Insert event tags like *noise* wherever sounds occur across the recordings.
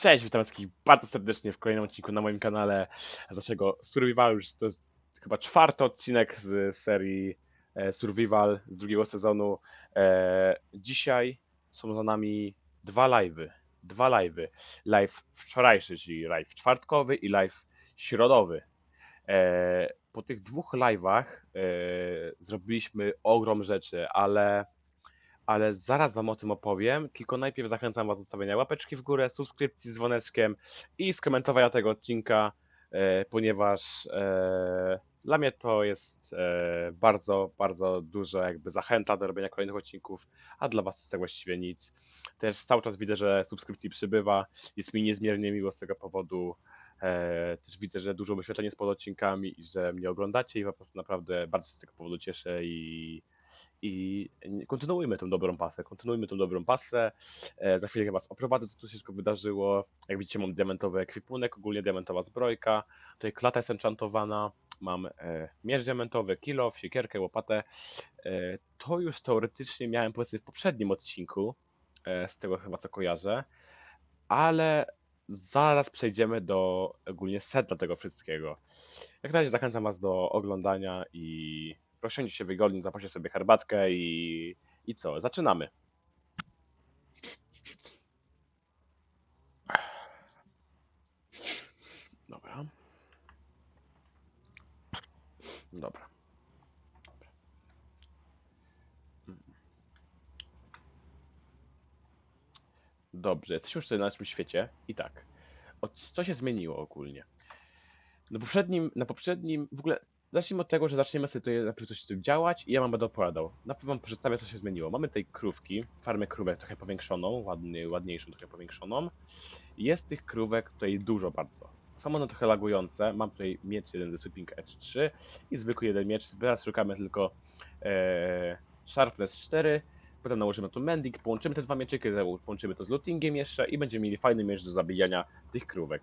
Cześć, witam wszystkich bardzo serdecznie w kolejnym odcinku na moim kanale z naszego Survival. Już to jest chyba czwarty odcinek z serii e, Survival z drugiego sezonu. E, Dzisiaj są za nami dwa live'y. Dwa live'y. Live wczorajszy, czyli live czwartkowy i live środowy. E, Po tych dwóch live'ach zrobiliśmy ogrom rzeczy, ale ale zaraz Wam o tym opowiem. Tylko najpierw zachęcam Was do zostawienia łapeczki w górę, subskrypcji z dzwoneczkiem i skomentowania tego odcinka, e, ponieważ e, dla mnie to jest e, bardzo, bardzo dużo jakby zachęta do robienia kolejnych odcinków, a dla Was to tak właściwie nic. Też cały czas widzę, że subskrypcji przybywa, jest mi niezmiernie miło z tego powodu. Też widzę, że dużo wyświetleń jest pod odcinkami i że mnie oglądacie i po prostu naprawdę bardzo się z tego powodu cieszę i i kontynuujmy tą dobrą pasę, kontynuujmy tą dobrą pasę. E, za chwilę Was oprowadzę, co się wszystko wydarzyło. Jak widzicie, mam diamentowy ekwipunek, ogólnie diamentowa zbrojka. Tutaj klata jest enchantowana, mam e, miecz diamentowy, kilof, siekierkę, łopatę. E, to już teoretycznie miałem powiedzmy w poprzednim odcinku, e, z tego chyba co kojarzę, ale zaraz przejdziemy do ogólnie sedna tego wszystkiego. Jak na razie zachęcam Was do oglądania i Rozsiądźcie się wygodnie, zapaście sobie herbatkę i, i co? Zaczynamy. Dobra. Dobra. Dobrze, jesteśmy już na naszym świecie i tak. Od, co się zmieniło ogólnie? Na poprzednim, na poprzednim, w ogóle Zacznijmy od tego, że zaczniemy sobie tutaj najpierw coś tym działać i ja wam będę opowiadał. Najpierw wam przedstawię, co się zmieniło. Mamy tutaj krówki, farmę krówek trochę powiększoną, ładny, ładniejszą, trochę powiększoną. Jest tych krówek tutaj dużo bardzo. Są one trochę lagujące. Mam tutaj miecz jeden ze Sweeping Edge 3 i zwykły jeden miecz. Teraz szukamy tylko e, Sharpness 4. Potem nałożymy tu Mending, połączymy te dwa mieczyki, połączymy to z lootingiem jeszcze i będziemy mieli fajny miecz do zabijania tych krówek.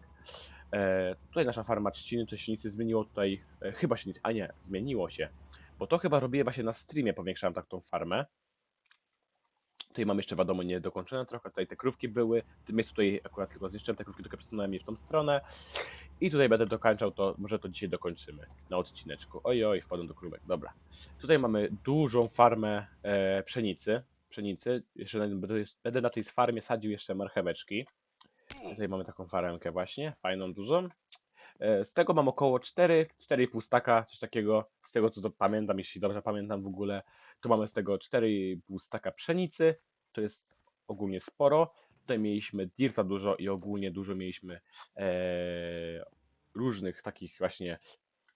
E, tutaj nasza farma trzciny, coś się nic nie zmieniło, tutaj e, chyba się nic, a nie, zmieniło się, bo to chyba robię właśnie na streamie, powiększałem tak tą farmę. Tutaj mam jeszcze wiadomo niedokończone trochę, tutaj te krówki były, w tym miejscu tutaj akurat tylko zniszczyłem te krówki, tylko przesunąłem je w tą stronę i tutaj będę dokończał to, może to dzisiaj dokończymy na odcineczku. Oj, oj, wpadłem do krówek, dobra. Tutaj mamy dużą farmę e, pszenicy, pszenicy, jeszcze będę, będę na tej farmie sadził jeszcze marcheweczki. Tutaj mamy taką faremkę właśnie, fajną, dużą. E, Z tego mam około 4, 4,5 staka, coś takiego, z tego co to pamiętam, jeśli dobrze pamiętam w ogóle, to mamy z tego 4,5 staka pszenicy, to jest ogólnie sporo. Tutaj mieliśmy dirta dużo i ogólnie dużo mieliśmy e, różnych takich właśnie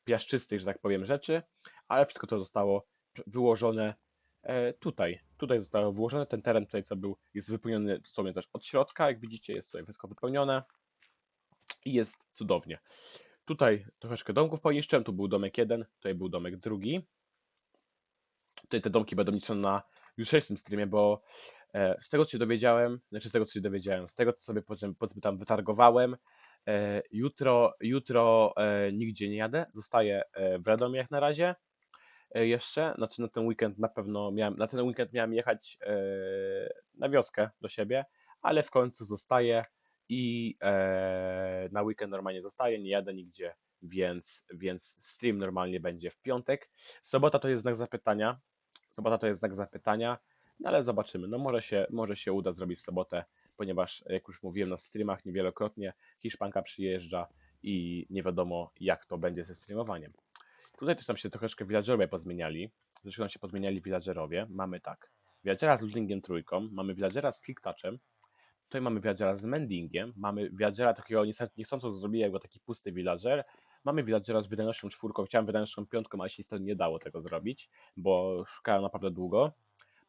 piaszczystych, że tak powiem, rzeczy, ale wszystko to zostało wyłożone E, tutaj, tutaj zostało wyłożone, ten teren tutaj co był, jest wypełniony dosłownie też od środka, jak widzicie jest tutaj wszystko wypełnione i jest cudownie. Tutaj troszeczkę domków poniszczyłem, tu był domek jeden, tutaj był domek drugi. Tutaj te domki będą niszczone na jutrzejszym streamie, bo e, z tego co się dowiedziałem, znaczy z tego co się dowiedziałem, z tego co sobie powiedzmy tam wytargowałem, e, jutro, jutro e, nigdzie nie jadę, zostaję w Radomie jak na razie jeszcze, znaczy na ten weekend na pewno miałem, na ten weekend miałem jechać e, na wioskę do siebie, ale w końcu zostaję i e, na weekend normalnie zostaję, nie jadę nigdzie, więc, więc stream normalnie będzie w piątek. Sobota to jest znak zapytania, sobota to jest znak zapytania, no ale zobaczymy, no może się, może się uda zrobić sobotę, ponieważ jak już mówiłem na streamach niewielokrotnie, Hiszpanka przyjeżdża i nie wiadomo jak to będzie ze streamowaniem. Tutaj też nam się troszeczkę villagerowie pozmieniali. Troszeczkę nam się pozmieniali villagerowie. Mamy tak, villagera z losingiem trójką, mamy villagera z slicktouchem, tutaj mamy villagera z mendingiem, mamy villagera takiego niechcąco zrobiłem go taki pusty villager, mamy villagera z wydajnością czwórką, chciałem wydajnością piątką, ale się nie dało tego zrobić, bo szukałem naprawdę długo.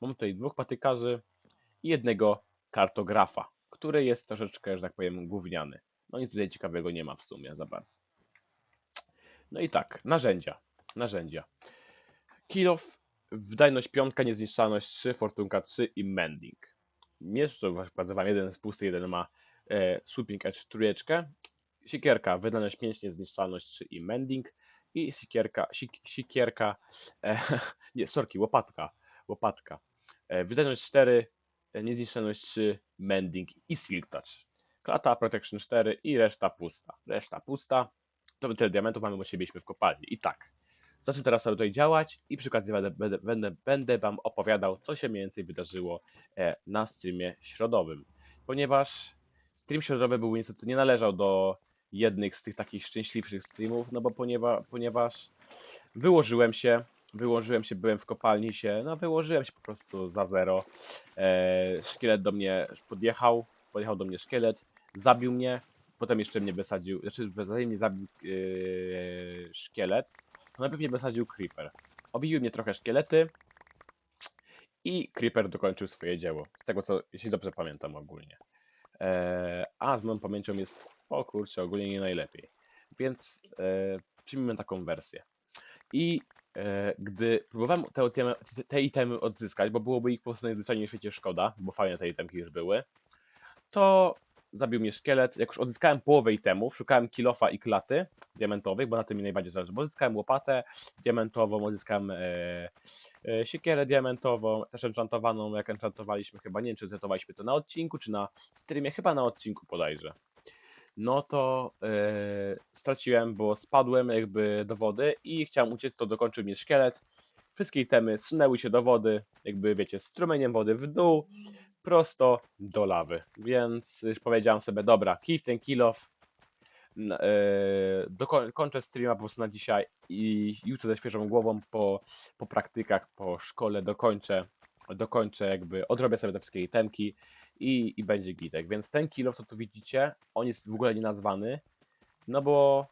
Mamy tutaj dwóch patykarzy i jednego kartografa, który jest troszeczkę, że tak powiem, gówniany. No nic tutaj ciekawego nie ma w sumie za bardzo. No i tak, narzędzia. Narzędzia. Kilof, wydajność piątka, niezniszczalność 3, fortunka 3 i mending. Miecz to nazywam jeden jest pusty, jeden ma e, sweeping edge trójeczkę. Sikierka, wydajność 5, niezniszczalność 3 i mending. I sikierka, sik, sikierka, e, *laughs* nie, sorki, łopatka, łopatka. E, wydajność 4, e, niezniszczalność 3, mending i silk touch. Klata, Protection 4 i reszta pusta. Reszta pusta. To my tyle diamentów mamy, bo się biliśmy w kopalni. I tak. Zacznę teraz sobie tutaj działać i przy okazji będę, będę, będę, będę Wam opowiadał, co się mniej więcej wydarzyło e, na streamie środowym. Ponieważ stream środowy był niestety nie należał do jednych z tych takich szczęśliwszych streamów, no bo ponieważ, ponieważ wyłożyłem się, wyłożyłem się, byłem w kopalni się, no wyłożyłem się po prostu za zero. E, szkielet do mnie podjechał, podjechał do mnie szkielet, zabił mnie, potem jeszcze mnie wysadził, znaczy zanim mnie zabił e, szkielet, to najpierw mnie wysadził creeper. Obiły mnie trochę szkielety i creeper dokończył swoje dzieło, z tego co, jeśli dobrze pamiętam ogólnie. E, a z moją pamięcią jest, o kurczę, ogólnie nie najlepiej. Więc e, przyjmijmy taką wersję. I e, gdy próbowałem te, itemy- te itemy odzyskać, bo byłoby ich po prostu najzwyczajniej w świecie szkoda, bo fajne te itemki już były, to zabił mnie szkielet. Jak już odzyskałem połowę itemów, szukałem kilofa i klaty diamentowych, bo na tym mi najbardziej zależy. Bo odzyskałem łopatę diamentową, odzyskałem e, e, siekierę diamentową, też enchantowaną, jak enchantowaliśmy chyba, nie wiem czy zentowaliśmy to na odcinku, czy na streamie, chyba na odcinku bodajże. No to e, straciłem, bo spadłem jakby do wody i chciałem uciec, to dokończył mnie szkielet. Wszystkie itemy sunęły się do wody, jakby wiecie, strumieniem wody w dół, prosto do lawy. Więc powiedziałem sobie, dobra, kij ten kill off, doko- kończę streama po prostu na dzisiaj i jutro ze świeżą głową po, po praktykach, po szkole dokończę, dokończę jakby, odrobię sobie te wszystkie itemki i, i będzie gitek. Więc ten kill off, co tu widzicie, on jest w ogóle nie nazwany, no bo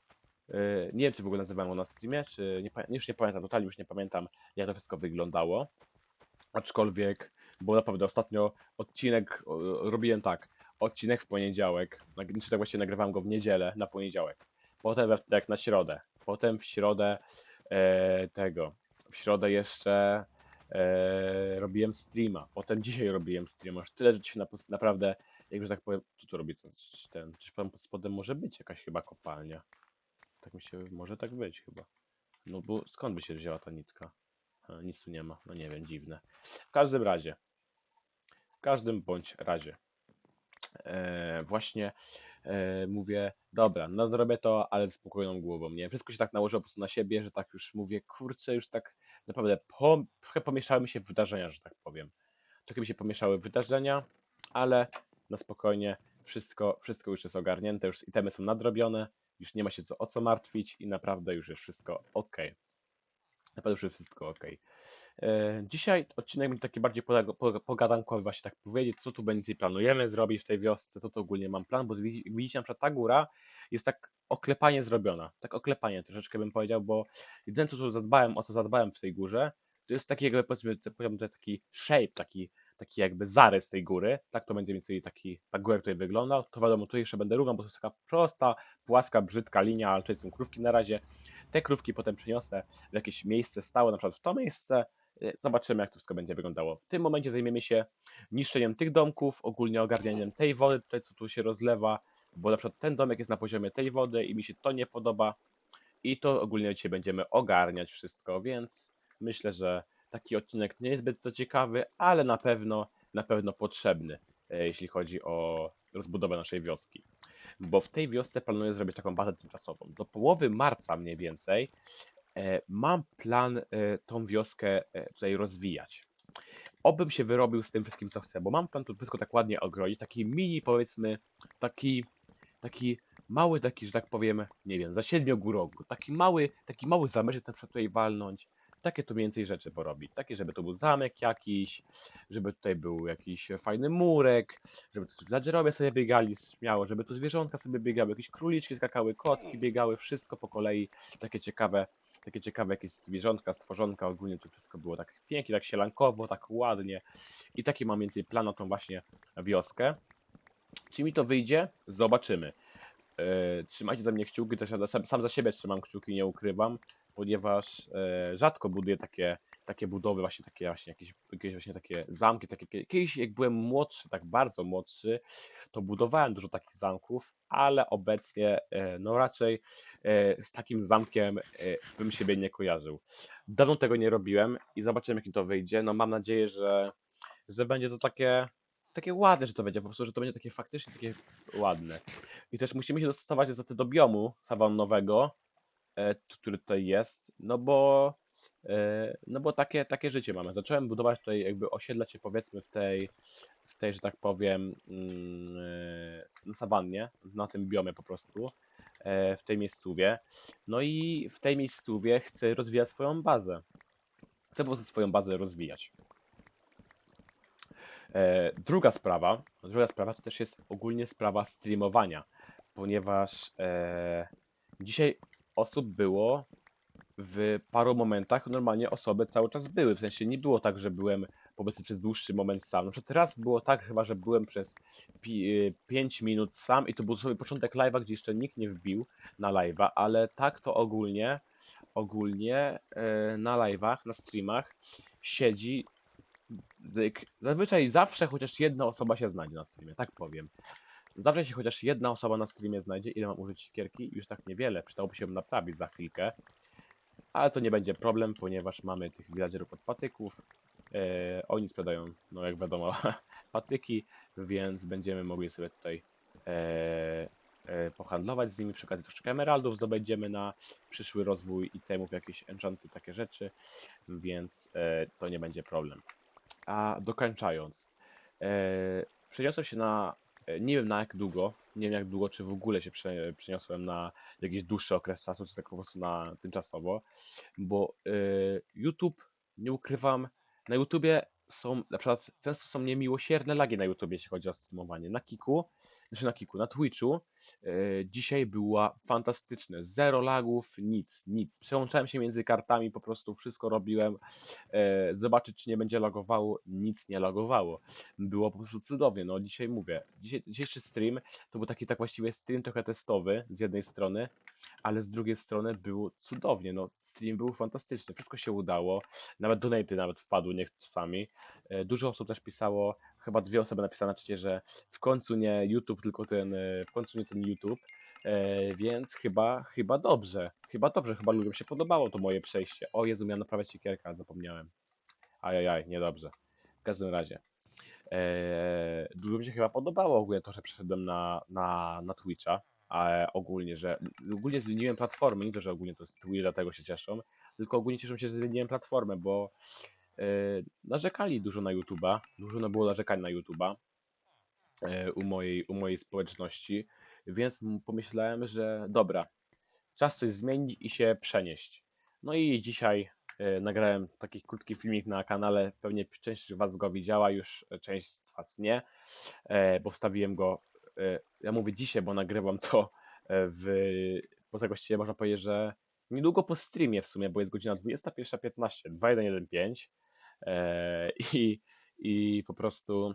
e, nie wiem, czy w ogóle nazywałem go na streamie, czy nie, już nie pamiętam, totalnie już nie pamiętam, jak to wszystko wyglądało. Aczkolwiek, bo naprawdę ostatnio odcinek robiłem tak. Odcinek w poniedziałek, nag- znaczy tak właściwie nagrywałem go w niedzielę na poniedziałek. Potem we wtorek na środę. Potem w środę e, tego. W środę jeszcze e, robiłem streama. Potem dzisiaj robiłem streama. Już tyle rzeczy się na, naprawdę, jak że tak powiem, co tu robię? Coś Ten, czy tam pod spodem może być jakaś chyba kopalnia. Tak mi się, może tak być chyba. No bo skąd by się wzięła ta nitka? A, nic tu nie ma. No nie wiem, dziwne. W każdym razie. W każdym bądź razie. E, właśnie e, mówię, dobra, no zrobię to, ale z spokojną głową, nie? Wszystko się tak nałożyło po prostu na siebie, że tak już mówię, kurczę, już tak naprawdę po, trochę pomieszały mi się wydarzenia, że tak powiem. Trochę mi się pomieszały wydarzenia, ale na spokojnie wszystko, wszystko już jest ogarnięte, już itemy są nadrobione, już nie ma się co, o co martwić i naprawdę już jest wszystko ok. Naprawdę już jest wszystko ok. E, Dzisiaj odcinek będzie taki bardziej poga- poga- pogadankowy, właśnie tak powiedzieć, co tu będzie planujemy zrobić w tej wiosce, co tu ogólnie mam plan, bo widzi- widzicie, na przykład ta góra jest tak oklepanie zrobiona, tak oklepanie troszeczkę bym powiedział, bo jedyne co tu zadbałem, o co zadbałem w tej górze, to jest taki jakby powiedzmy, powiedziałbym tutaj taki shape, taki, taki jakby zarys tej góry, tak to będzie mniej więcej taki, ta góra tutaj wygląda, to wiadomo, tu jeszcze będę równał, bo to jest taka prosta, płaska, brzydka linia, ale tutaj są krówki na razie, te krówki potem przeniosę w jakieś miejsce stałe, na przykład w to miejsce, Y, Zobaczymy, jak to wszystko będzie wyglądało. W tym momencie zajmiemy się niszczeniem tych domków, ogólnie ogarnianiem tej wody, tutaj co tu się rozlewa, bo na przykład ten domek jest na poziomie tej wody i mi się to nie podoba. I to ogólnie dzisiaj będziemy ogarniać wszystko, więc myślę, że taki odcinek nie jest zbyt co ciekawy, ale na pewno, na pewno potrzebny, e, jeśli chodzi o rozbudowę naszej wioski. Bo w tej wiosce planuję zrobić taką bazę tymczasową. Do połowy marca mniej więcej e, mam plan e, tą wioskę e, tutaj rozwijać. Obym się wyrobił z tym wszystkim, co chcę, bo mam plan to wszystko tak ładnie ogrodzić, taki mini, powiedzmy, taki, taki mały, taki, że tak powiem, nie wiem, za siedmiogórogu, taki mały, taki mały zameczek przykład tutaj walnąć, takie mniej więcej rzeczy porobić, takie, żeby to był zamek jakiś, żeby tutaj był jakiś fajny murek, żeby tu villagerowie sobie biegali śmiało, żeby tu zwierzątka sobie biegały, jakieś króliczki skakały, kotki biegały, wszystko po kolei, takie ciekawe, takie ciekawe jakieś zwierzątka, stworzonka, ogólnie to wszystko było tak pięknie, tak sielankowo, tak ładnie i taki mam więcej plan na tą właśnie wioskę. Czy mi to wyjdzie? Zobaczymy. E, trzymajcie za mnie kciuki, też ja sam za siebie trzymam kciuki, nie ukrywam, ponieważ e, rzadko buduję takie, takie budowy, właśnie takie właśnie jakieś, jakieś właśnie takie zamki, takie kiedyś jak byłem młodszy, tak bardzo młodszy, to budowałem dużo takich zamków, ale obecnie e, no raczej e, z takim zamkiem bym siebie nie kojarzył. Dawno tego nie robiłem i zobaczymy jak mi to wyjdzie. No mam nadzieję, że, że będzie to takie takie ładne, że to będzie, po prostu, że to będzie takie faktycznie takie ładne. I też musimy się dostosować niestety do biomu sawannowego, który tutaj jest, no bo e, no bo takie, takie życie mamy. Zacząłem budować tutaj jakby osiedlać się powiedzmy w tej, w tej, że tak powiem, mm, e, sawannie, na tym biomie po prostu, e, w tej miejscówie. No i w tej miejscówie chcę rozwijać swoją bazę. Chcę po prostu swoją bazę rozwijać. E, druga sprawa, druga sprawa to też jest ogólnie sprawa streamowania, ponieważ e, dzisiaj osób było w paru momentach, normalnie osoby cały czas były, w sensie nie było tak, że byłem powiedzmy przez dłuższy moment sam. Na przykład raz było tak chyba, że byłem przez 5 minut sam i to był sobie początek live'a, gdzie jeszcze nikt nie wbił na live'a, ale tak to ogólnie, ogólnie e, na live'ach, na streamach siedzi. Zazwyczaj zawsze chociaż jedna osoba się znajdzie na streamie, tak powiem. Zawsze się chociaż jedna osoba na streamie znajdzie. Ile mam użyć siekierki? Już tak niewiele, przydałoby się ją naprawić za chwilkę. Ale to nie będzie problem, ponieważ mamy tych villagerów od patyków. E, oni sprzedają, no jak wiadomo, *laughs* patyki, więc będziemy mogli sobie tutaj e, e, pohandlować z nimi. Przy okazji troszeczkę emeraldów zdobędziemy na przyszły rozwój itemów, jakieś enchanty, takie rzeczy, więc e, to nie będzie problem. A dokończając, e, przeniosłem się na, nie wiem na jak długo, nie wiem jak długo, czy w ogóle się prze, przeniosłem na jakiś dłuższy okres czasu, czy tak po prostu na tymczasowo, bo e, YouTube, nie ukrywam, na YouTubie są, na przykład często są niemiłosierne lagi na YouTubie, jeśli chodzi o streamowanie. Na Kiku, znaczy na Kiku, na Twitchu e, dzisiaj była fantastyczne. Zero lagów, nic, nic. Przełączałem się między kartami, po prostu wszystko robiłem, e, zobaczyć czy nie będzie lagowało, nic nie lagowało. Było po prostu cudownie. No dzisiaj mówię, dzisiaj, dzisiejszy stream to był taki tak właściwie stream trochę testowy z jednej strony, ale z drugiej strony było cudownie. No stream był fantastyczny, wszystko się udało. Nawet donaty nawet wpadły niech czasami. E, Dużo osób też pisało, chyba dwie osoby napisały na czacie, że w końcu nie YouTube, tylko ten, e, w końcu nie ten YouTube. E, więc chyba, chyba dobrze. Chyba dobrze, chyba ludziom się podobało to moje przejście. O Jezu, miałem naprawiać siekierkę, ale zapomniałem. Ajajaj, niedobrze. W każdym razie. E, ludziom się chyba podobało ogólnie to, że przeszedłem na, na, na Twitcha. A ogólnie, że ogólnie zmieniłem platformę, nie to, że ogólnie to jest Twitch, dlatego się cieszą, tylko ogólnie cieszą się, że zmieniłem platformę, bo e, narzekali dużo na YouTube'a, dużo było narzekań na YouTube'a e, u mojej, u mojej społeczności, więc pomyślałem, że dobra, czas coś zmienić i się przenieść. No i dzisiaj e, nagrałem taki krótki filmik na kanale, pewnie część z Was go widziała, już e, część z Was nie, e, bo wstawiłem go, e, ja mówię dzisiaj, bo nagrywam to e, w, bo tak właściwie można powiedzieć, że niedługo po streamie w sumie, bo jest godzina 21.15, 2115 e, i, i po prostu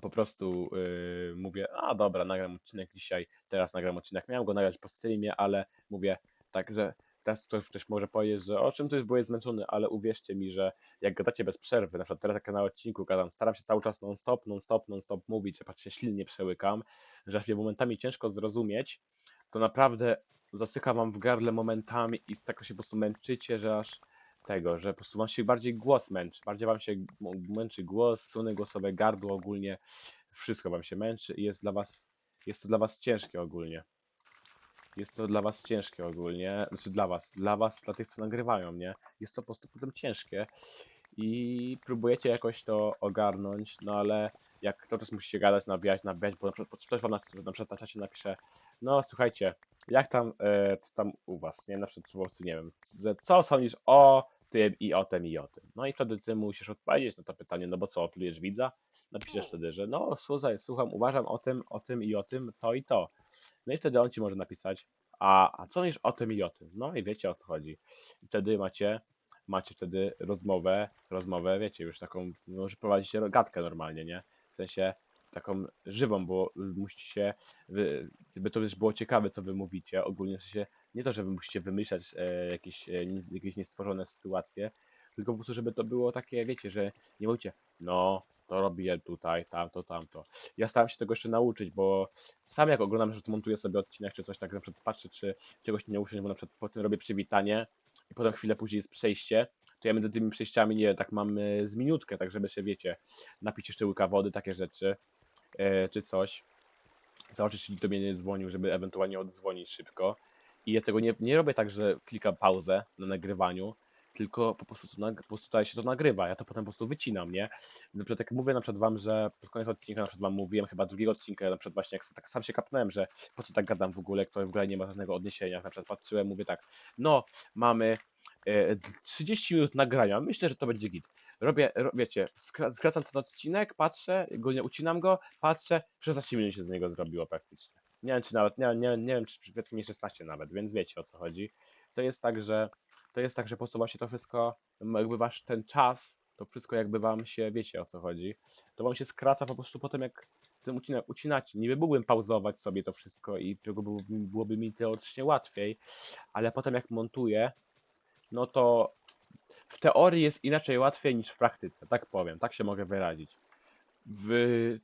po prostu yy, mówię, a dobra, nagram odcinek dzisiaj, teraz nagram odcinek. Miałem go nagrać po streamie, ale mówię, tak, że teraz ktoś, ktoś może powiedzieć, że o czym to jest, bo jest zmęczony, ale uwierzcie mi, że jak gadacie bez przerwy, na przykład teraz jak na odcinku gadam, staram się cały czas non-stop, non-stop, non-stop mówić, że patrzcie, silnie przełykam, że mnie momentami ciężko zrozumieć, to naprawdę zasycha wam w gardle momentami i tak się po prostu męczycie, że aż tego, że po prostu wam się bardziej głos męczy, bardziej wam się męczy głos, struny głosowe, gardło ogólnie, wszystko wam się męczy i jest dla was, jest to dla was ciężkie ogólnie. Jest to dla was ciężkie ogólnie, znaczy dla was, dla was, dla tych, co nagrywają, nie? Jest to po prostu potem ciężkie i próbujecie jakoś to ogarnąć, no ale jak to też musicie gadać, nabijać, nabijać, bo na przykład ktoś wam na, na przykład na czacie napisze, no słuchajcie, jak tam, e, co tam u was, nie? Na przykład po prostu, nie wiem, co sądzisz o tym i o tym i o tym. No i wtedy ty musisz odpowiedzieć na to pytanie, no bo co, oplujesz widza? Napiszesz wtedy, że no słuchaj, słucham, uważam o tym, o tym i o tym, to i to. No i wtedy on ci może napisać, a, a co sądzisz o tym i o tym? No i wiecie o co chodzi. I wtedy macie, macie wtedy rozmowę, rozmowę, wiecie, już taką, no, że prowadzicie gadkę normalnie, nie? W sensie taką żywą, bo musicie, wy, by to też było ciekawe, co wy mówicie, ogólnie w sensie, nie to, że wy musicie wymyślać e, jakieś, e, jakieś niestworzone sytuacje, tylko po prostu, żeby to było takie, wiecie, że nie mówicie, no, to robię tutaj, tamto, tamto. Ja staram się tego jeszcze nauczyć, bo sam jak oglądam, że montuję sobie odcinek czy coś tak, na przykład patrzę, czy czegoś nie usiąść, bo na przykład powiedzmy robię przywitanie i potem chwilę później jest przejście, to ja między tymi przejściami, nie tak mam e, z minutkę, tak żeby się, wiecie, napić jeszcze łyka wody, takie rzeczy, e, czy coś. Zobaczyć, czy nikt do mnie nie dzwonił, żeby ewentualnie odzwonić szybko. I ja tego nie, nie robię tak, że klikam pauzę na nagrywaniu, tylko po prostu, to po prostu tutaj się to nagrywa. Ja to potem po prostu wycinam, nie? Na przykład jak mówię na przykład wam, że pod koniec odcinka na przykład wam mówiłem, chyba drugiego odcinka, na przykład właśnie jak tak sam się kapnąłem, że po co tak gadam w ogóle, to w ogóle nie ma żadnego odniesienia. Na przykład patrzyłem, mówię tak, no mamy e, 30 minut nagrania, myślę, że to będzie git. Robię, ro, wiecie, skra- skracam ten odcinek, patrzę, go nie ucinam go, patrzę, 16 minut się z niego zrobiło praktycznie. Nie wiem, czy nawet, nie, nie, nie wiem, czy nie 16 nawet, więc wiecie o co chodzi. To jest tak, że to jest tak, że po prostu właśnie to wszystko, jakby wasz ten czas, to wszystko jakby wam się, wiecie o co chodzi, to wam się skraca po prostu potem jak ten ucinek, ucinacie. Niby mógłbym pauzować sobie to wszystko i tego byłoby, byłoby mi teoretycznie łatwiej, ale potem jak montuję, no to w teorii jest inaczej łatwiej niż w praktyce, tak powiem, tak się mogę wyrazić. W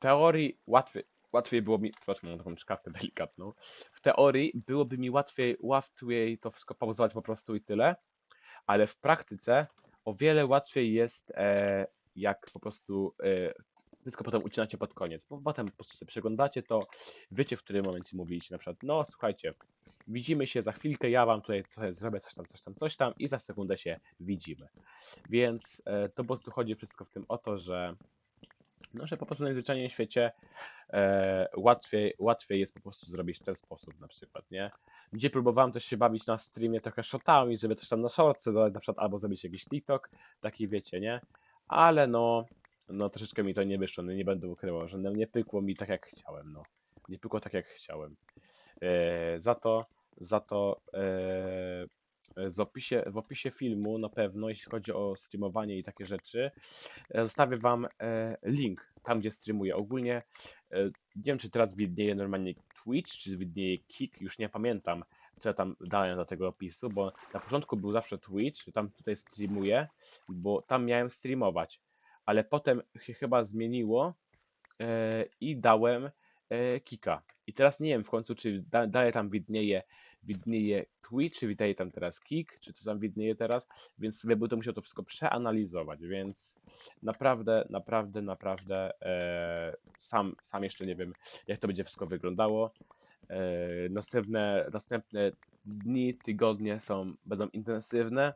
teorii łatwiej, łatwiej było mi, przepraszam, mam taką szkawkę delikatną, w teorii byłoby mi łatwiej, łatwiej to wszystko pauzować po prostu i tyle, ale w praktyce o wiele łatwiej jest, e, jak po prostu e, wszystko potem ucinacie pod koniec, bo potem po prostu przeglądacie to, wiecie w którym momencie mówiliście na przykład, no słuchajcie, widzimy się za chwilkę, ja wam tutaj trochę zrobię coś tam, coś tam, coś tam i za sekundę się widzimy. Więc e, to po prostu chodzi wszystko w tym o to, że no, że po prostu najzwyczajniej w świecie e, łatwiej, łatwiej jest po prostu zrobić w ten sposób na przykład, nie? Gdzie próbowałem też się bawić na streamie trochę shotami, żeby coś tam na shortsy dodać na przykład, albo zrobić jakiś TikTok, taki wiecie, nie? Ale no, no troszeczkę mi to nie wyszło, no nie będę ukrywał, że no, nie pykło mi tak jak chciałem, no. Nie pykło tak jak chciałem. E, za to, za to e, w opisie, w opisie filmu na pewno, jeśli chodzi o streamowanie i takie rzeczy, e, zostawię wam e, link tam, gdzie streamuję. Ogólnie e, nie wiem, czy teraz widnieje normalnie Twitch, czy widnieje Kick, już nie pamiętam, co ja tam dałem do tego opisu, bo na początku był zawsze Twitch, tam tutaj streamuję, bo tam miałem streamować, ale potem się chyba zmieniło e, i dałem e, Kika. I teraz nie wiem w końcu, czy da, dalej tam widnieje, widnieje Twitch, czy widnieje tam teraz Kik, czy co tam widnieje teraz, więc sobie musiał to wszystko przeanalizować, więc naprawdę, naprawdę, naprawdę e, sam, sam jeszcze nie wiem, jak to będzie wszystko wyglądało. E, następne, następne dni, tygodnie są, będą intensywne,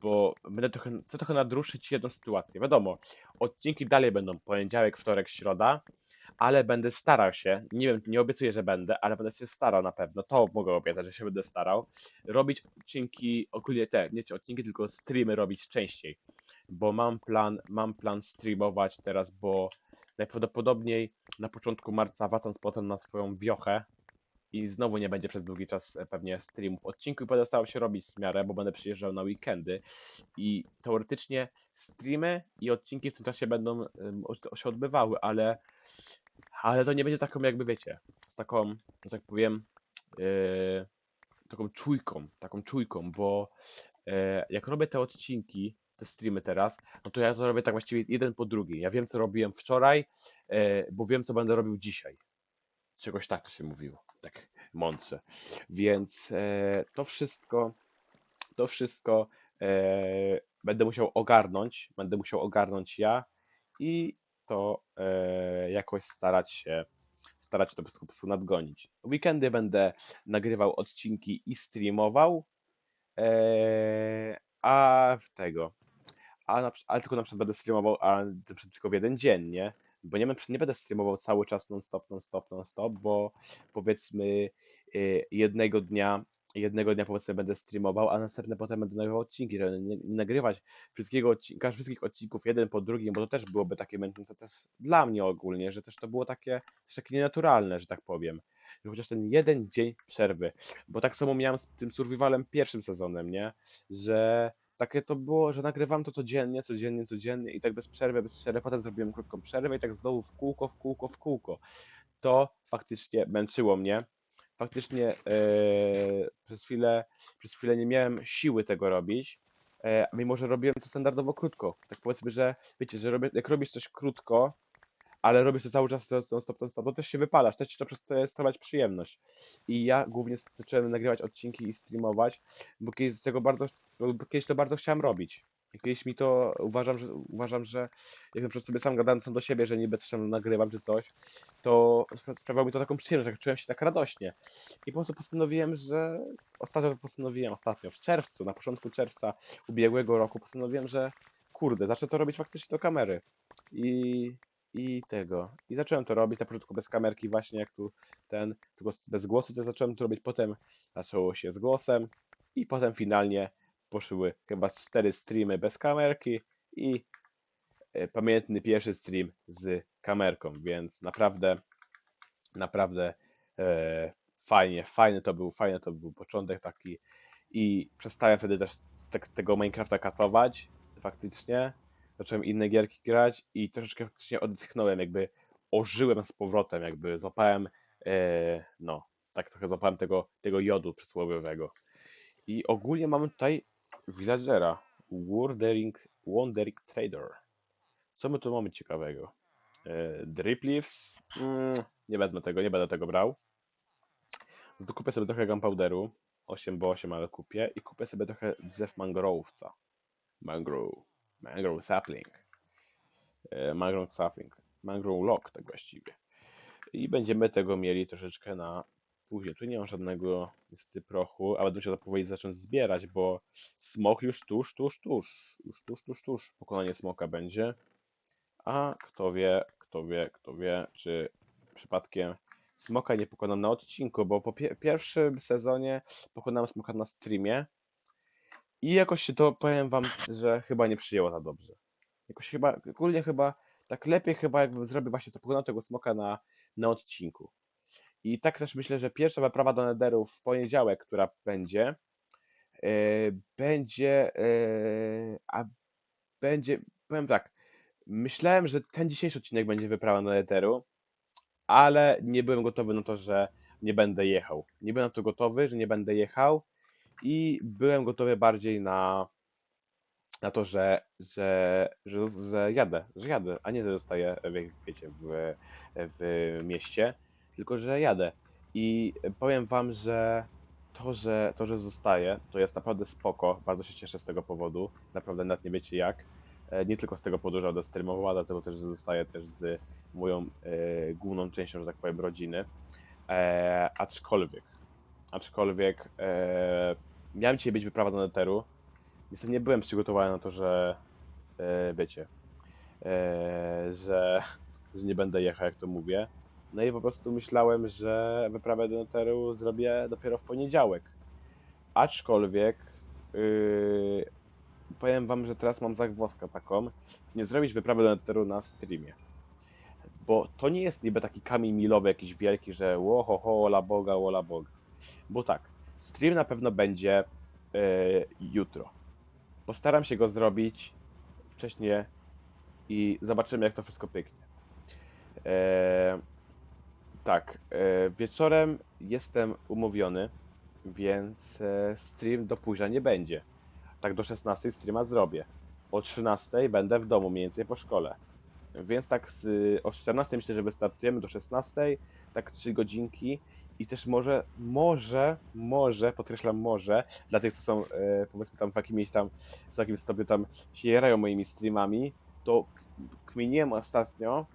bo będę trochę, chcę trochę nadruszyć jedną sytuację. Wiadomo, odcinki dalej będą poniedziałek, wtorek, środa, ale będę starał się, nie wiem, nie obiecuję, że będę, ale będę się starał na pewno, to mogę obiecać, że się będę starał, robić odcinki, ogólnie te, nie odcinki, tylko streamy robić częściej, bo mam plan, mam plan streamować teraz, bo najprawdopodobniej na początku marca wracam z potem na swoją wiochę i znowu nie będzie przez długi czas e, pewnie streamów. Odcinków będę starał się robić w miarę, bo będę przyjeżdżał na weekendy i teoretycznie streamy i odcinki w tym czasie będą o- się odbywały, ale ale to nie będzie taką jakby wiecie, z taką, że tak powiem, yy, taką czujką, taką czujką, bo e, jak robię te odcinki, te streamy teraz, no to ja to robię tak właściwie jeden po drugim. Ja wiem, co robiłem wczoraj, e, bo wiem, co będę robił dzisiaj. Czegoś tak się mówiło, tak mądrze. Więc e, to wszystko, to wszystko e, będę musiał ogarnąć, będę musiał ogarnąć ja i to e, jakoś starać się, starać się to po prostu nadgonić. Weekendy będę nagrywał odcinki i streamował, e, a tego, a na, ale tylko na przykład będę streamował, a tylko w jeden dzień, nie? Bo nie, nie będę streamował cały czas non-stop, non-stop, non-stop, bo powiedzmy y, jednego dnia, jednego dnia powiedzmy będę streamował, a następne potem będę nagrywał odcinki, żeby nie, nie nagrywać wszystkiego odcinka, wszystkich odcinków jeden po drugim, bo to też byłoby takie męczące też dla mnie ogólnie, że też to było takie, takie nienaturalne, że tak powiem. Chociaż ten jeden dzień przerwy, bo tak samo miałem z tym survivalem pierwszym sezonem, nie? Że takie to było, że nagrywam to codziennie, codziennie, codziennie i tak bez przerwy, bez przerwy, potem zrobiłem krótką przerwę i tak znowu w kółko, w kółko, w kółko. To faktycznie męczyło mnie. Faktycznie e, przez, chwilę, przez chwilę nie miałem siły tego robić, e, mimo że robiłem to standardowo krótko. Tak powiedzmy, że wiecie, że robię, jak robisz coś krótko, ale robisz to cały czas non stop, non stop, to też się wypalasz, też ci to przedstawiać przyjemność. I ja głównie zacząłem nagrywać odcinki i streamować, bo kiedyś tego bardzo Bo kiedyś to bardzo chciałem robić. Kiedyś mi to uważam, że uważam, że jak na sobie sam gadałem sam do siebie, że niby coś nagrywam czy coś, to spra- sprawiało mi to taką przyjemność, jak czułem się tak radośnie. I po prostu postanowiłem, że ostatnio postanowiłem, ostatnio, w czerwcu, na początku czerwca ubiegłego roku postanowiłem, że kurde, zacznę to robić faktycznie do kamery. I, i tego. I zacząłem to robić na początku bez kamerki, właśnie jak tu ten, tylko bez głosu to zacząłem to robić, potem zaczęło się z głosem i potem finalnie poszły chyba cztery streamy bez kamerki i e, pamiętny pierwszy stream z kamerką, więc naprawdę, naprawdę e, fajnie, fajny to był, fajny to był początek taki i przestałem wtedy też te, tego Minecrafta katować faktycznie, zacząłem inne gierki grać i troszeczkę faktycznie odetchnąłem, jakby ożyłem z powrotem, jakby złapałem, e, no, tak trochę złapałem tego, tego jodu przysłowiowego. I ogólnie mamy tutaj villagera, Wandering, Wandering Trader. Co my tu mamy ciekawego? E, drip Leaves? Mm, nie wezmę tego, nie będę tego brał. Kupię sobie trochę gunpowderu. 8 bo 8, ale kupię. I kupię sobie trochę drzew mangrowca. Mangrove. Mangrove sapling. E, mangrove sapling. Mangrove log tak właściwie. I będziemy tego mieli troszeczkę na później. Tu nie mam żadnego niestety prochu, a będę musiał to powoli zacząć zbierać, bo smok już tuż, tuż, tuż. Już tuż, tuż, tuż. Pokonanie smoka będzie. A kto wie, kto wie, kto wie, czy przypadkiem smoka nie pokonam na odcinku, bo po pie pierwszym sezonie pokonałem smoka na streamie i jakoś się to, powiem wam, że chyba nie przyjęło za dobrze. Jakoś chyba, ogólnie chyba, tak lepiej chyba jakbym zrobił właśnie to, pokonał tego smoka na, na odcinku. I tak też myślę, że pierwsza wyprawa do Netheru w poniedziałek, która będzie, e, będzie, e, a będzie, powiem tak, myślałem, że ten dzisiejszy odcinek będzie wyprawa do Netheru, ale nie byłem gotowy na to, że nie będę jechał. Nie byłem na to gotowy, że nie będę jechał i byłem gotowy bardziej na, na to, że, że, że, że jadę, że jadę, a nie, że zostaję, wie- wiecie, w, w mieście, tylko że jadę. I powiem wam, że to, że to, że zostaję, to jest naprawdę spoko. Bardzo się cieszę z tego powodu. Naprawdę nawet nie wiecie jak. E, Nie tylko z tego powodu, że będę streamował, ale dlatego też, zostaję też z moją e, główną częścią, że tak powiem, rodziny. E, aczkolwiek, aczkolwiek e, miałem dzisiaj być wyprawa do Netheru. Niestety nie byłem przygotowany na to, że e, wiecie, e, że, że nie będę jechał, jak to mówię. No i po prostu myślałem, że wyprawę do Netheru zrobię dopiero w poniedziałek. Aczkolwiek yy, powiem wam, że teraz mam zagwozdkę taką, nie zrobić wyprawy do Netheru na streamie. Bo to nie jest niby taki kamień milowy jakiś wielki, że łoho, ho, ola boga, ola boga. Bo tak, stream na pewno będzie yy, jutro. Postaram się go zrobić wcześniej i zobaczymy jak to wszystko pyknie. Eee, tak, e, wieczorem jestem umówiony, więc e, stream do późna nie będzie. Tak do 16 streama zrobię. O 13 będę w domu, mniej więcej po szkole. Więc tak z, o 14 myślę, że wystartujemy do 16, tak 3 godzinki i też może, może, może, podkreślam może, dla tych, co są e, powiedzmy tam w jakimś tam, w jakimś stopniu tam się moimi streamami, to kminiłem ostatnio,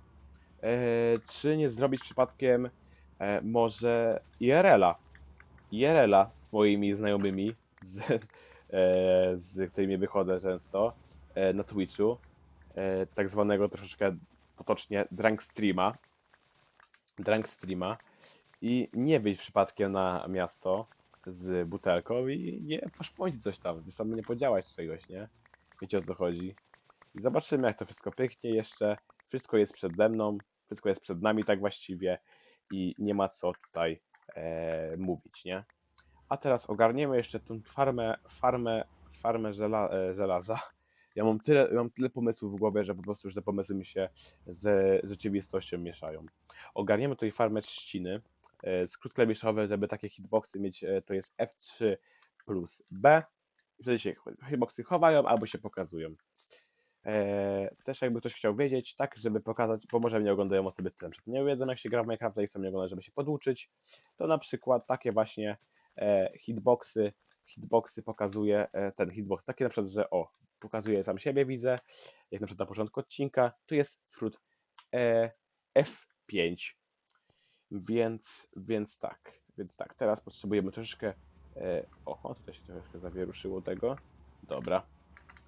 czy nie zrobić przypadkiem e, może IRL-a. IRL-a z moimi znajomymi, z, e, z którymi wychodzę często e, na Twitchu, e, tak zwanego troszeczkę potocznie drunk streama, drunk streama i nie wyjść przypadkiem na miasto z butelką i nie poszpącić coś tam, gdzieś tam nie podziałać czegoś, nie? Wiecie o co chodzi. I zobaczymy jak to wszystko pyknie jeszcze. Wszystko jest przede mną, wszystko jest przed nami tak właściwie i nie ma co tutaj e, mówić, nie? A teraz ogarniemy jeszcze tą farmę, farmę, farmę żela, e, żelaza. Ja mam tyle, mam tyle pomysłów w głowie, że po prostu już te pomysły mi się z rzeczywistością mieszają. Ogarniemy tutaj farmę trzciny. E, skrót klawiszowy, żeby takie hitboxy mieć, e, to jest F3 plus B. Wtedy się hitboxy chowają albo się pokazują. Eee, też jakby ktoś chciał wiedzieć, tak, żeby pokazać, bo może mnie oglądają osoby, które na przykład nie wiedzą jak się gra w Minecrafta i chcą mnie oglądać, żeby się poduczyć, to na przykład takie właśnie e, hitboxy, hitboxy pokazuje, e, ten hitbox taki na przykład, że o, pokazuje sam siebie, widzę, jak na przykład na początku odcinka, tu jest skrót e, F5, więc, więc tak, więc tak, teraz potrzebujemy troszeczkę, e, oho, tutaj się troszeczkę zawieruszyło tego, dobra,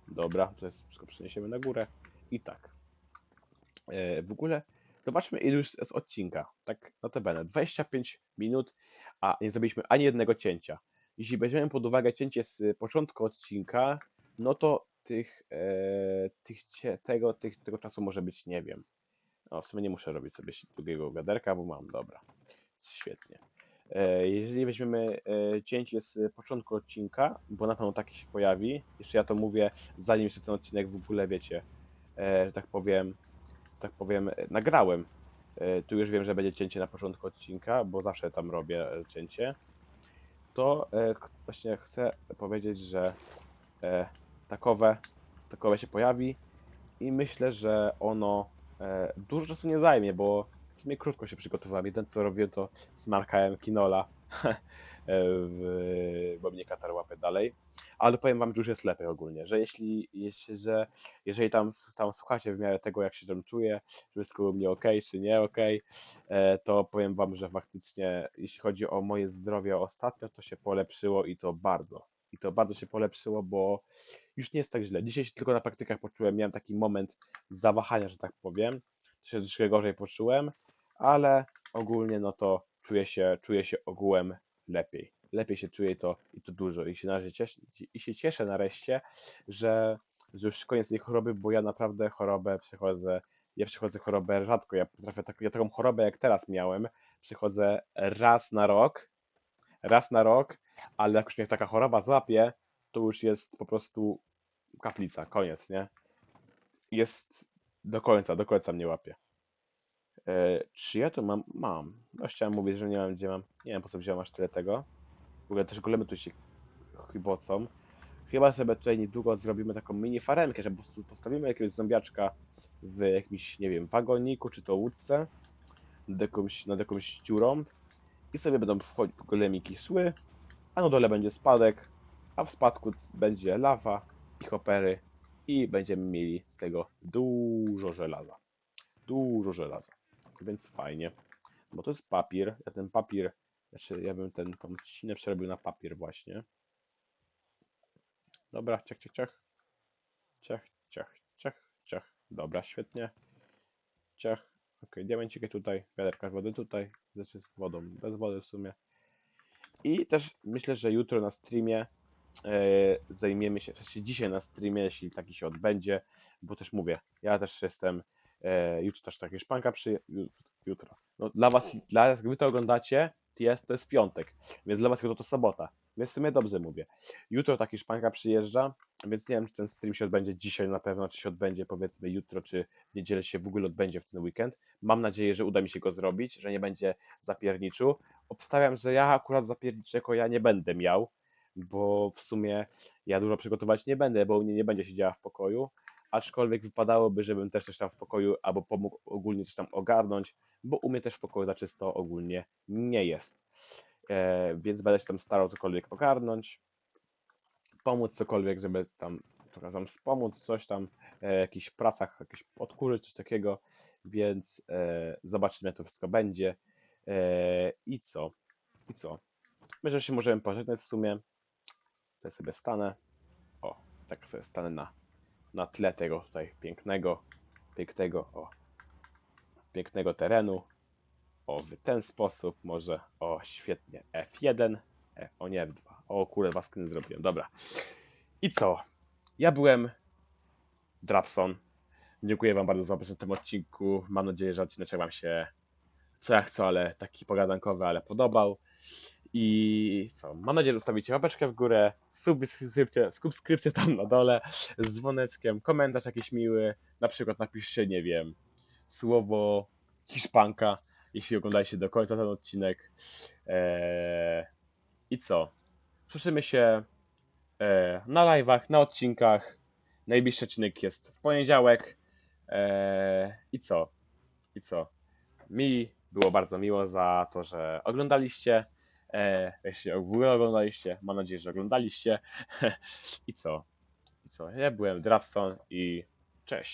dobra, to jest wszystko przeniesiemy na górę i tak, e, w ogóle zobaczmy ile już jest odcinka, tak notabene, 25 minut, a nie zrobiliśmy ani jednego cięcia. Jeśli weźmiemy pod uwagę cięcie z y, początku odcinka, no to tych, e, tych tego, tych, tego czasu może być, nie wiem. No, w sumie nie muszę robić sobie drugiego gaderka, bo mam, dobra. Świetnie. E, jeżeli weźmiemy e, cięcie z początku odcinka, bo na pewno taki się pojawi, jeszcze ja to mówię, zanim jeszcze ten odcinek w ogóle, wiecie, e, że tak powiem, tak powiem, nagrałem. Tu już wiem, że będzie cięcie na początku odcinka, bo zawsze tam robię cięcie to właśnie chcę powiedzieć, że takowe, takowe się pojawi i myślę, że ono dużo czasu nie zajmie, bo sumie krótko się przygotowałem. Jeden co robiłem to smarkałem Kinola, *laughs* e, bo mnie katar łapie dalej. Ale powiem wam, że już jest lepiej ogólnie, że jeśli, jeśli że jeżeli tam, tam słuchacie w miarę tego, jak się tam czuję, że wszystko u mnie ok, czy nie ok, e, to powiem Wam, że faktycznie, jeśli chodzi o moje zdrowie ostatnio, to się polepszyło i to bardzo. I to bardzo się polepszyło, bo już nie jest tak źle. Dzisiaj się tylko na praktykach poczułem, miałem taki moment zawahania, że tak powiem. Się troszkę gorzej poczułem, ale ogólnie no to czuję się, czuję się ogółem lepiej. Lepiej się czuję to, i to dużo. I się, na razie cieszę, I się cieszę nareszcie, że, że już koniec tej choroby, bo ja naprawdę chorobę przechodzę ja przechodzę chorobę rzadko. Ja potrafię tak, ja taką chorobę jak teraz miałem, przychodzę raz na rok, raz na rok, ale jak już mnie taka choroba złapie, to już jest po prostu kaplica, koniec, nie? Jest do końca, do końca mnie łapie. E, czy ja to mam? Mam. No chciałem mówić, że nie mam gdzie mam. Nie wiem po co wziąłem aż tyle tego. W ogóle też golemy tu się chybocą. Chyba sobie tutaj niedługo zrobimy taką mini faremkę, że po prostu postawimy jakiegoś zombiaczka w jakimś, nie wiem, wagoniku czy to łódce nad jakąś, nad jakąś dziurą i sobie będą wchodzić golemiki szły, a na dole będzie spadek, a w spadku będzie lawa i hopery i będziemy mieli z tego dużo żelaza. Dużo żelaza. Więc fajnie. Bo to jest papier. Ja ten papier, znaczy ja bym ten, tą trzcinę przerobił na papier właśnie. Dobra, ciach, ciach, ciach. Ciach, ciach, ciach, ciach. Dobra, świetnie. Ciach. Ok, diamenciki tutaj, wiaderka wody tutaj, rzeczy z wodą, bez wody w sumie. I też myślę, że jutro na streamie e, zajmiemy się, w sensie dzisiaj na streamie, jeśli taki się odbędzie, bo też mówię, ja też jestem, e, jutro też taka szpanka przy, ju- jutro. No, dla was, dla jak wy to oglądacie, to jest, to jest piątek, więc dla was jutro to sobota, więc w sumie dobrze mówię. Jutro taki szpanka przyjeżdża, więc nie wiem, czy ten stream się odbędzie dzisiaj na pewno, czy się odbędzie powiedzmy jutro, czy w niedzielę się w ogóle odbędzie w ten weekend. Mam nadzieję, że uda mi się go zrobić, że nie będzie zapierniczu. Obstawiam, że ja akurat zapierniczego ja nie będę miał, bo w sumie ja dużo przygotować nie będę, bo u mnie nie będzie się działa w pokoju, aczkolwiek wypadałoby, żebym też coś tam w pokoju albo pomógł ogólnie coś tam ogarnąć, bo u mnie też w pokoju za czysto ogólnie nie jest. E, więc będę się tam starał cokolwiek ogarnąć, pomóc cokolwiek, żeby tam trochę tam wspomóc coś tam, e, jakichś pracach, jakieś odkurzyć, coś takiego, więc e, zobaczymy, jak to wszystko będzie. E, I co? I co? Myślę, że się możemy pożegnać w sumie. Ja sobie stanę. O, tak sobie stanę na, na tle tego tutaj pięknego, pięknego, o, pięknego terenu. O, w ten sposób może, o, świetnie, F1, F, o nie F2, o kurde, was screen zrobiłem, dobra. I co? Ja byłem Drapson. Dziękuję wam bardzo za obecność w tym odcinku. Mam nadzieję, że odcinek wam się co jak co, ale taki pogadankowy, ale podobał. I co? Mam nadzieję, że zostawicie łapeczkę w górę, subskrypcję, subskrypcję tam na dole, z dzwoneczkiem, komentarz jakiś miły. Na przykład napiszcie, nie wiem, słowo Hiszpanka, jeśli oglądacie do końca ten odcinek. Eee, I co? Słyszymy się e, na live'ach, na odcinkach. Najbliższy odcinek jest w poniedziałek. E, I co? I co? Mi było bardzo miło za to, że oglądaliście. Jeśli w ogóle oglądaliście, mam nadzieję, że oglądaliście. *laughs* I co? I co? Ja byłem Drafton i cześć.